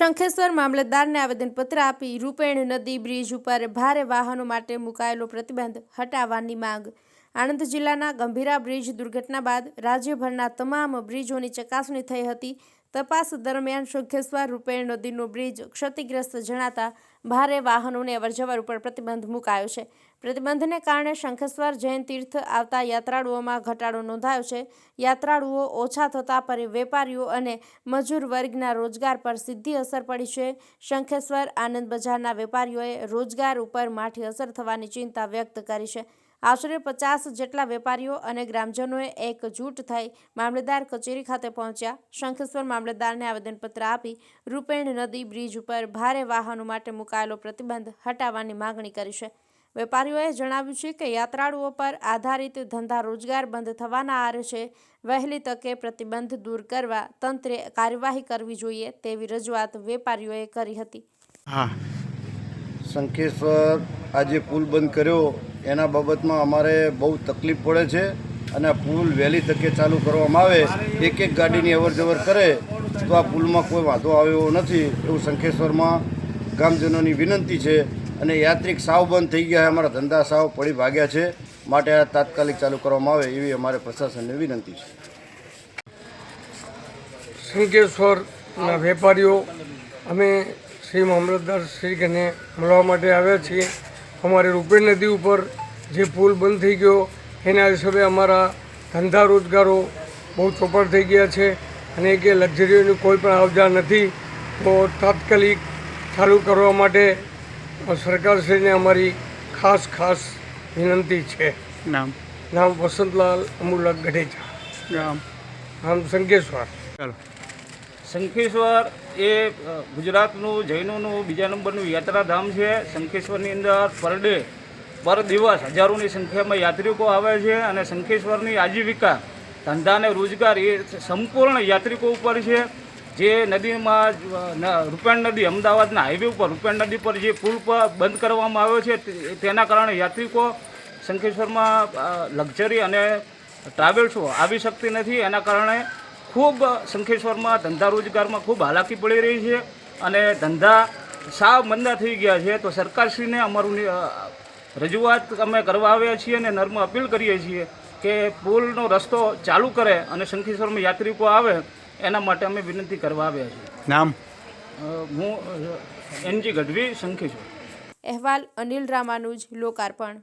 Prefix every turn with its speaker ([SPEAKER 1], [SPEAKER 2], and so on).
[SPEAKER 1] શંખેશ્વર મામલતદારને આવેદનપત્ર આપી રૂપેણ નદી બ્રિજ ઉપર ભારે વાહનો માટે મુકાયેલો પ્રતિબંધ હટાવવાની માંગ. આણંદ જિલ્લાના ગંભીરા બ્રિજ દુર્ઘટના બાદ રાજ્યભરના તમામ બ્રિજોની ચકાસણી થઈ હતી. તપાસ દરમિયાન શંખેશ્વર રૂપેણ નદીનું બ્રિજ ક્ષતિગ્રસ્ત જણાતા ભારે વાહનોને અવરજવર ઉપર પ્રતિબંધ મુકાયો છે. પ્રતિબંધને કારણે શંખેશ્વર જૈન તીર્થ આવતા યાત્રાળુઓમાં ઘટાડો નોંધાયો છે. યાત્રાળુઓ ઓછા થતા પર વેપારીઓ અને મજૂર વર્ગના રોજગાર પર સીધી અસર પડી છે. શંખેશ્વર આનંદ બજારના વેપારીઓએ રોજગાર ઉપર માઠી અસર થવાની ચિંતા વ્યક્ત કરી છે. આશરે પચાસ જેટલા વેપારીઓ અને ગ્રામજનોએ એકજૂટ થઈ મામલતદાર કચેરી ખાતે પહોંચ્યા. શંખેશ્વર મામલતદારને આવેદનપત્ર આપી રૂપેણ નદી બ્રિજ ઉપર ભારે વાહનો માટે મુકાયેલો પ્રતિબંધ હટાવવાની માગણી કરી છે. વેપારીઓએ જણાવ્યું છે કે યાત્રાળુઓ પર આધારિત ધંધા રોજગાર બંધ થવાના આરે છે. વહેલી તકે પ્રતિબંધ દૂર કરવા તંત્રે કાર્યવાહી કરવી જોઈએ તેવી રજૂઆત વેપારીઓએ કરી હતી.
[SPEAKER 2] હા.
[SPEAKER 3] શંખેશ્વર આજે પુલ બંધ કર્યો. એના બાબતમાં અમારે બહુ તકલીફ પડે છે અને પુલ વહેલી તકે ચાલુ કરવામાં આવે, એક એક ગાડીની અવર જવર કરે, તો આ પુલમાં કોઈ વાંધો આવે એવો નથી એવું શંખેશ્વરમાં ગામજનોની વિનંતી છે અને યાત્રિક સાવ બંધ થઈ ગયા અમારા ધંધા સાવ પડી ભાગ્યા છે, માટે આ તાત્કાલિક ચાલુ કરવામાં આવે એવી અમારે પ્રશાસનને વિનંતી છે.
[SPEAKER 4] શંખેશ્વરના વેપારીઓ, અમે શ્રી મામલતદાર શ્રીને મળવા માટે આવ્યા છીએ. અમારે રૂપેણ નદી ઉપર જે પુલ બંધ થઈ ગયો એના હિસાબે અમારા ધંધા રોજગારો બહુ ચોપડ થઈ ગયા છે અને કે લક્ઝરીઓની કોઈ પણ આવજા નથી તો તાત્કાલિક ચાલુ કરવા માટે સરકારશ્રીને અમારી ખાસ ખાસ વિનંતી છે.
[SPEAKER 2] નામ?
[SPEAKER 4] નામ વસંતલાલ અમુલક ગઢેચા
[SPEAKER 2] ગામ
[SPEAKER 4] નામ સંકેશ્વર.
[SPEAKER 2] ચાલો.
[SPEAKER 5] શંખેશ્વર એ ગુજરાતનું જૈનોનું બીજા નંબરનું યાત્રાધામ છે. શંખેશ્વરની અંદર પર ડે, પર દિવસ હજારોની સંખ્યામાં યાત્રિકો આવે છે અને શંખેશ્વરની આજીવિકા, ધંધા અને રોજગાર એ સંપૂર્ણ યાત્રિકો ઉપર છે. જે નદીમાં રૂપેણ નદી અમદાવાદના હાઈવે ઉપર, રૂપેણ નદી પર જે પુલ પર બંધ કરવામાં આવ્યો છે તેના કારણે યાત્રિકો શંખેશ્વરમાં લક્ઝરી અને ટ્રાવેલ્સો આવી શકતી નથી. એના કારણે ખૂબ શંખેશ્વરમાં ધંધા રોજગારમાં ખૂબ હાલાકી પડી રહી છે અને ધંધા સાવ મંદા થઈ ગયા છે. તો સરકારશ્રીને અમારું રજૂઆત અમે કરવા આવ્યા છીએ અને નર્મ અપીલ કરીએ છીએ કે પુલનો રસ્તો ચાલુ કરે અને શંખેશ્વરમાં યાત્રિકો આવે એના માટે અમે વિનંતી કરવા આવ્યા છીએ.
[SPEAKER 2] નામ?
[SPEAKER 5] હું એનજી ગઢવી શંખેશ્વર
[SPEAKER 1] અહેવાલ અનિલ રામાનુજ લોકાર્પણ.